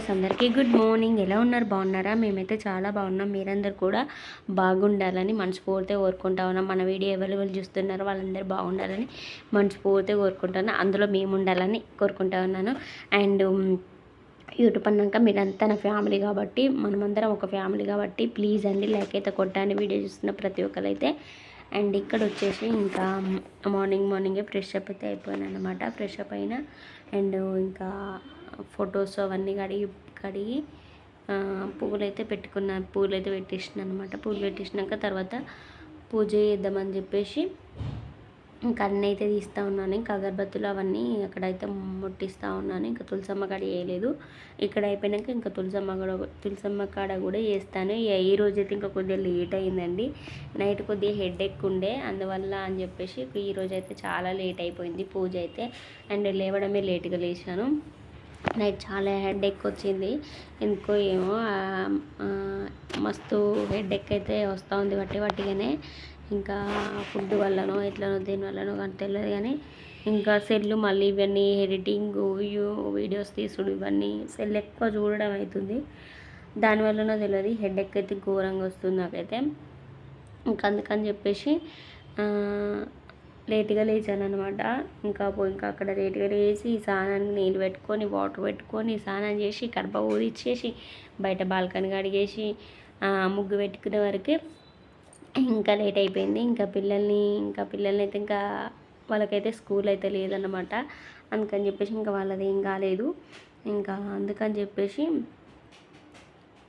Guys అందరికీ good morning ఎలా ఉన్నారు? బాగున్నారా? మేమైతే చాలా బాగున్నాం. మీరందరూ కూడా బాగుండాలని మనస్ఫూర్తిగా కోరుకుంటా ఉన్నాం. మన వీడియో ఎవరెవరు చూస్తున్నారో వాళ్ళందరూ బాగుండాలని మనస్ఫూర్తిగా కోరుకుంటాను అందులో మేము ఉండాలని కోరుకుంటా ఉన్నాను. అండ్ యూట్యూబ్ అన్నాక మీరంతా నా ఫ్యామిలీ కాబట్టి మనమందరం ఒక ఫ్యామిలీ కాబట్టి ప్లీజ్ అండి లైక్ అయితే కొట్టండి. వీడియో చూస్తున్న ప్రతి ఒక్కరైతే అండ్ ఇక్కడ వచ్చేసి ఇంకా మార్నింగ్ మార్నింగే ఫ్రెష్ అప్ అయితే అయిపోయాను అనమాట ఫ్రెష్ అప్ అయినా అండ్ ఇంకా ఫొటోస్ అవన్నీ కడిగి కడిగి పువ్వులు అయితే పెట్టుకున్నాను పూలు అయితే పెట్టేసిన అనమాట పూలు పెట్టేసినాక తర్వాత పూజ చేద్దామని చెప్పేసి ఇంకా అన్నీ అయితే తీస్తూ ఉన్నాను. ఇంకా అగరబత్తులు అవన్నీ అక్కడైతే ముట్టిస్తూ ఉన్నాను ఇంకా తులసమ్మ కాడ వేయలేదు. ఇక్కడ అయిపోయినాక ఇంకా తులసమ్మ కూడా తులసమ్మ కాడ కూడా చేస్తాను ఈ రోజు అయితే ఇంకా కొద్దిగా లేట్ అయిందండి. నైట్ కొద్దిగా హెడ్ ఎక్ ఉండే. అందువల్ల అని చెప్పేసి ఈ రోజు అయితే చాలా లేట్ అయిపోయింది పూజ అయితే. అండ్ లేవడమే లేట్గా లేచాను. నైట్ చాలా హెడ్ ఎక్ వచ్చింది. ఎందుకో ఏమో మస్తు హెడ్ ఎక్ అయితే వస్తూ ఉంది. వట్టి వట్టిగానే. ఇంకా ఫుడ్ వల్లనో ఎట్లనో దేని వల్లనో కానీ తెలియదు కానీ ఇంకా సెల్లు మళ్ళీ ఇవన్నీ ఎడిటింగ్ వీడియోస్ తీసుడు ఇవన్నీ సెల్ ఎక్కువ చూడడం అవుతుంది దానివల్లనో తెలియదు హెడ్ ఎక్ అయితే ఘోరంగా వస్తుంది నాకైతే. ఇంకా అందుకని చెప్పేసి లేట్గా లేచాను అనమాట ఇంకా ఇంకా అక్కడ లేట్గా లేచి స్నానానికి నీళ్ళు పెట్టుకొని వాటర్ పెట్టుకొని స్నానం చేసి కడప ఊరిచ్చేసి బయట బాల్కనీ కడిగేసి ముగ్గు పెట్టుకునే వరకు ఇంకా లేట్ అయిపోయింది. ఇంకా పిల్లల్ని ఇంకా పిల్లల్ని అయితే ఇంకా వాళ్ళకైతే స్కూల్ అయితే లేదన్నమాట. అందుకని చెప్పేసి ఇంకా వాళ్ళది ఏం కాలేదు. ఇంకా అందుకని చెప్పేసి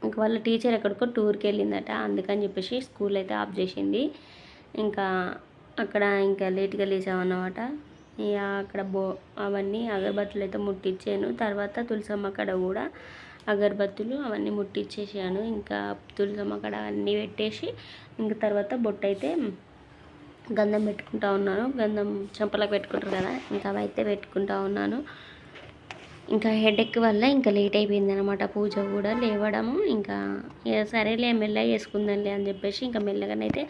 ఇంకా వాళ్ళ టీచర్ ఎక్కడికో టూర్కి వెళ్ళిందట. అందుకని చెప్పేసి స్కూల్ అయితే ఆఫ్ చేసింది. ఇంకా అక్కడ ఇంకా లేట్గా లేచామన్నమాట. ఇక అక్కడ బో అవన్నీ అగరబత్తులు అయితే ముట్టించాను తర్వాత తులసమ్మ అక్కడ కూడా అగరబత్తులు అవన్నీ ముట్టించేసాను ఇంకా తులసమ్మ కాడ అన్నీ పెట్టేసి ఇంకా తర్వాత బొట్టు అయితే గంధం పెట్టుకుంటా ఉన్నాను. గంధం చెంపలకు పెట్టుకుంటారు కదా ఇంకా అవైతే పెట్టుకుంటా ఉన్నాను. ఇంకా హెడేక్ వల్ల ఇంకా లేట్ అయిపోయింది అనమాట పూజ కూడా. లేవడము ఇంకా సరేలే మెల్లగా చేసుకుందాంలే అని చెప్పేసి ఇంకా మెల్లగానైతే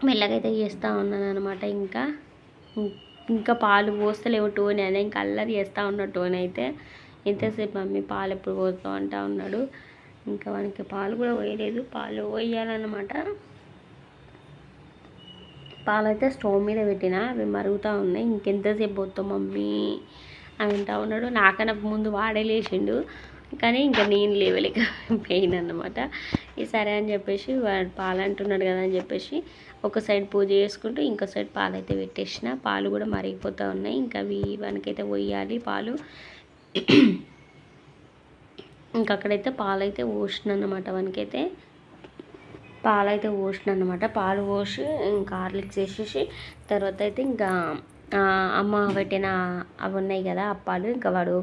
మెల్లగా అయితే చేస్తూ ఉన్నాను అనమాట ఇంకా ఇంకా పాలు పోస్తలేము టోన్ అని ఇంకా అల్లరి చేస్తూ ఉన్న టోన్ అయితే ఎంతసేపు మమ్మీ పాలు ఎప్పుడు పోస్తావు అంటా ఉన్నాడు. ఇంకా వానికి పాలు కూడా పోయలేదు. పాలు పోయాలన్నమాట. పాలు అయితే స్టవ్ మీద పెట్టిన అవి మరుగుతూ ఉన్నాయి. ఇంకెంతసేపు పోతావు మమ్మీ? అని అంటా ఉన్నాడు. నాకన్నా ముందు వాడే లేచిండు. కానీ ఇంకా నేను లేవలేక పెయిన్ అనమాట ఈ సరే అని చెప్పేసి వాడు పాలు అంటున్నాడు కదా అని చెప్పేసి ఒక సైడ్ పూజ చేసుకుంటూ ఇంకో సైడ్ పాలు అయితే పెట్టేసిన. పాలు కూడా మరిగిపోతూ ఉన్నాయి. ఇంకా అవి వానికైతే పోయాలి. పాలు ఇంకా అక్కడైతే పాలైతే పోసిన అనమాట వానికైతే. పాలైతే పోసిన అనమాట పాలు పోసి ఇంకా హార్లిక్స్ వేసేసి తర్వాత అయితే ఇంకా అమ్మ పెట్టిన అవి ఉన్నాయి కదా అప్పాలు ఇంకా వాడు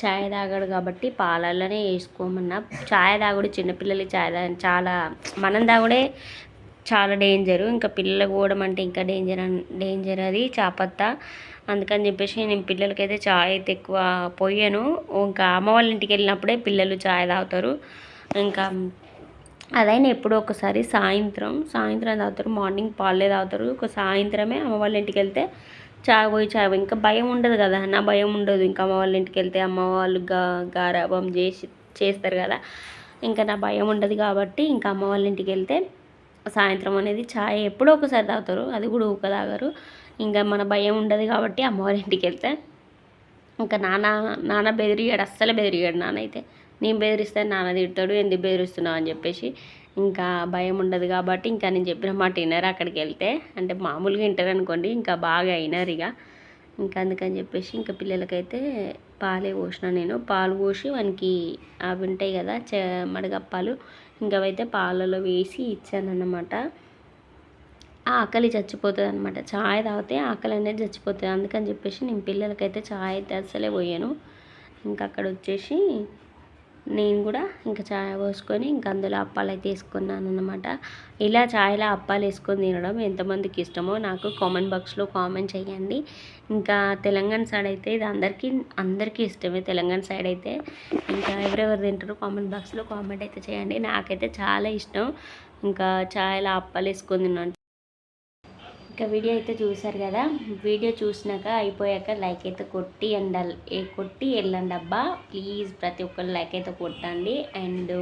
ఛాయ్ తాగాడు కాబట్టి పాలల్లోనే వేసుకోమన్నా. ఛాయ్ తాగుడు చిన్నపిల్లలకి ఛాయ్ చాలా మనం తాగుడే చాలా డేంజరు ఇంకా పిల్లలు పోవడం అంటే ఇంకా డేంజర్ డేంజర్ అది చాపత్త. అందుకని చెప్పేసి నేను పిల్లలకైతే చాయ్ అయితే ఎక్కువ పోయాను ఇంకా అమ్మ వాళ్ళ ఇంటికి వెళ్ళినప్పుడే పిల్లలు చాయ్ తాగుతారు. ఇంకా అదైనా ఎప్పుడో ఒకసారి సాయంత్రం సాయంత్రం తాగుతారు మార్నింగ్ పాలే తాగుతారు. ఒక సాయంత్రమే అమ్మ వాళ్ళ ఇంటికి వెళ్తే చాయ్ పోయి చాయ్ ఇంకా భయం ఉండదు కదా నా భయం ఉండదు. ఇంకా అమ్మ వాళ్ళ ఇంటికి వెళ్తే అమ్మ వాళ్ళు గా గారాబం చేసి చేస్తారు కదా. ఇంకా నా భయం ఉండదు కాబట్టి ఇంకా అమ్మ వాళ్ళ ఇంటికి వెళ్తే సాయంత్రం అనేది ఛాయ్ ఎప్పుడో ఒకసారి తాగుతారు. అది కూడా ఊక తాగరు. ఇంకా మన భయం ఉండదు కాబట్టి అమ్మవారి ఇంటికి వెళ్తే. ఇంకా నాన్న నాన్న బెదిరిగాడు అస్సలు బెదిరిగాడు నాన్న అయితే నేను బెదిరిస్తే నాన్న తిడతాడు ఎందుకు బెదిరిస్తున్నావు? అని చెప్పేసి. ఇంకా భయం ఉండదు కాబట్టి ఇంకా నేను చెప్పిన మాట వినరు అక్కడికి వెళ్తే. అంటే మామూలుగా వింటారు అనుకోండి ఇంకా బాగా అయినారు ఇక. ఇంకా అందుకని చెప్పేసి ఇంకా పిల్లలకైతే పాలే పోసిన నేను. పాలు పోసి వానికి అవి ఉంటాయి కదా చ మడగప్పాలు. ఇంకా అవైతే పాలలో వేసి ఇచ్చానన్నమాట. ఆకలి చచ్చిపోతుంది అనమాట చాయ్ తాగితే ఆకలి అనేది చచ్చిపోతుంది. అందుకని చెప్పేసి నేను పిల్లలకైతే చాయ్ అయితే అసలే పోయాను. ఇంకా అక్కడ వచ్చేసి నేను కూడా ఇంకా చాయ్ పోసుకొని ఇంకా అందులో అప్పాలు అయితే వేసుకున్నాను అనమాట ఇలా చాయ్లో అప్పాలు వేసుకొని తినడం ఎంతమందికి ఇష్టమో నాకు కామెంట్ బాక్స్లో కామెంట్ చేయండి. ఇంకా తెలంగాణ సైడ్ అయితే ఇది అందరికీ అందరికీ ఇష్టమే తెలంగాణ సైడ్ అయితే. ఇంకా ఎవరెవరు తింటారో కామెంట్ బాక్స్లో కామెంట్ అయితే చేయండి. నాకైతే చాలా ఇష్టం. ఇంకా చాయ్లో అప్పాలు వేసుకొని తిన్నాను ఇంకా వీడియో అయితే చూసారు కదా వీడియో చూసినాక అయిపోయాక లైక్ అయితే కొట్టి అండ్ కొట్టి వెళ్ళండి అబ్బా. ప్లీజ్ ప్రతి ఒక్కరు లైక్ అయితే కొట్టండి. అండ్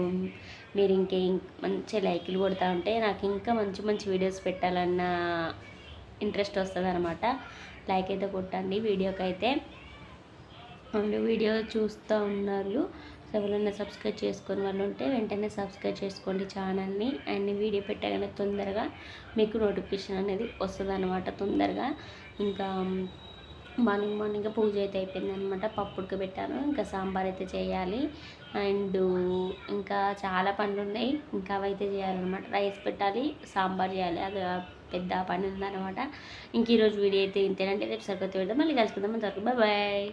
మీరు ఇంకే మంచి లైక్లు కొడతా ఉంటే నాకు ఇంకా మంచి మంచి వీడియోస్ పెట్టాలన్న ఇంట్రెస్ట్ వస్తుంది అనమాట లైక్ అయితే కొట్టండి. వీడియోకి అయితే. అండ్ వీడియో చూస్తూ ఉన్నారు. ఎవరైనా సబ్స్క్రైబ్ చేసుకొని వాళ్ళు ఉంటే వెంటనే సబ్స్క్రైబ్ చేసుకోండి ఛానల్ని. అండ్ వీడియో పెట్టగానే తొందరగా మీకు నోటిఫికేషన్ అనేది వస్తుంది అనమాట తొందరగా. ఇంకా మార్నింగ్ మార్నింగ్ పూజ అయితే అయిపోయింది అనమాట పప్పుడికి పెట్టాను ఇంకా సాంబార్ అయితే చేయాలి. అండ్ ఇంకా చాలా పనులు ఉన్నాయి ఇంకా అవైతే చేయాలన్నమాట. రైస్ పెట్టాలి సాంబార్ చేయాలి అది పెద్ద పని ఉందన్నమాట. ఇంక ఈరోజు వీడియో అయితే ఇంతేనంటే రేపు సరికొత్త పెడదాం మళ్ళీ కలుసుకుందాం. అంతవరకు బాయ్